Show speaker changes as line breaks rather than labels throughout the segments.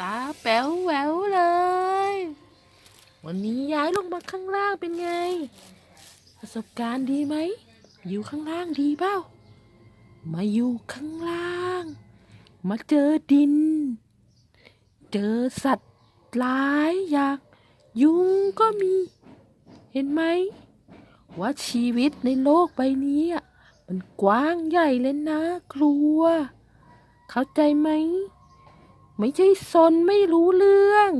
ตาแป๋วแหววเลย วันนี้ย้ายลงมาข้างล่างเป็นไง ประสบการณ์ดีไหม อยู่ข้างล่างดีเปล่า มาอยู่ข้างล่าง มาเจอดิน เจอสัตว์หลายอย่างยุงก็มี เห็นไหม ว่าชีวิตในโลกใบนี้มันกว้างใหญ่เลยนะ กลัว เข้าใจไหม ไม่ใช่ซนไม่รู้เรื่อง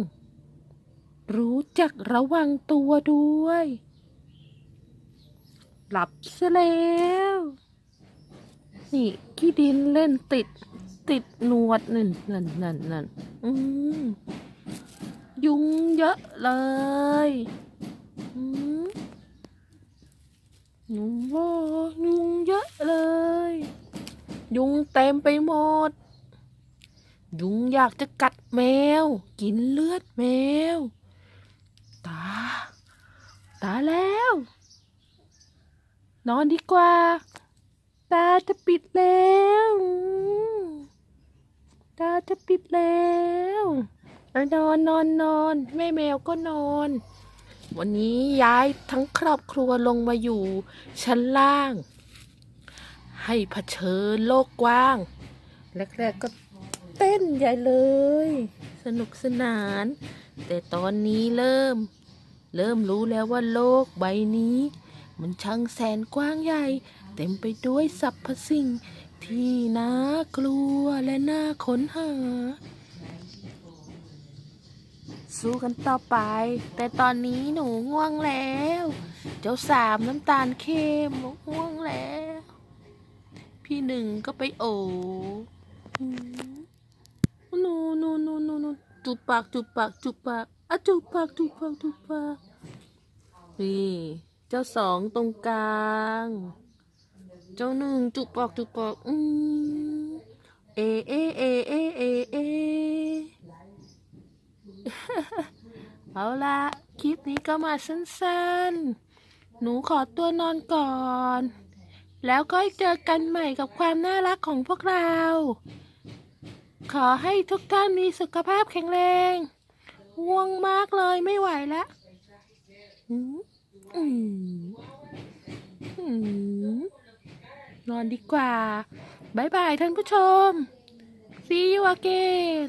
รู้จักระวังตัวด้วย หลับซะแล้ว นี่ขี้ดินเล่นติด ติดหนวดนั่นนั่นนั่นนั่นอืมยุงเยอะเลยอืมยุงว่ายุงเยอะเลย ยุงเต็มไปหมด ยุงอยากจะกัดแมว กินเลือดแมว ตา ตาแล้ว นอนดีกว่า ตาจะปิดแล้ว ตาจะปิดแล้วอนอนนอนนอนแม่แมวก็นอน วันนี้ย้ายทั้งครอบครัวลงมาอยู่ ชั้นล่าง ให้เผชิญโลกกว้าง แรกๆก็ เต้นใหญ่เลย สนุกสนาน แต่ตอนนี้เริ่ม เริ่มรู้แล้วว่าโลกใบนี้ มันช่างแสนกว้างใหญ่ เต็มไปด้วยสรรพสิ่ง ที่น่ากลัวและน่าค้นหา สู้กันต่อไป แต่ตอนนี้หนูง่วงแล้ว เจ้าสามน้ำตาลเข้มง่วงแล้ว พี่หนึ่งก็ไปโออืมหนูหนูหนูหนูหนู จุบปากจุบปากจุบปากอะจุบปากจุบปากจุบปากนี่เจ้าสองตรงกลาง เจ้าหนึ่งจุบปากจุบปากอืมเอเอเอเอเอเอเอาละคลิปนี้ก็มาสั้นๆ หนูขอตัวนอนก่อน แล้วก็เจอกันใหม่กับความน่ารักของพวกเรา ขอให้ทุกท่านมีสุขภาพแข็งแรงง่วงมากเลยไม่ไหวแล้วอืมอืมอืมนอนดีกว่า บ๊ายบายท่านผู้ชม see you again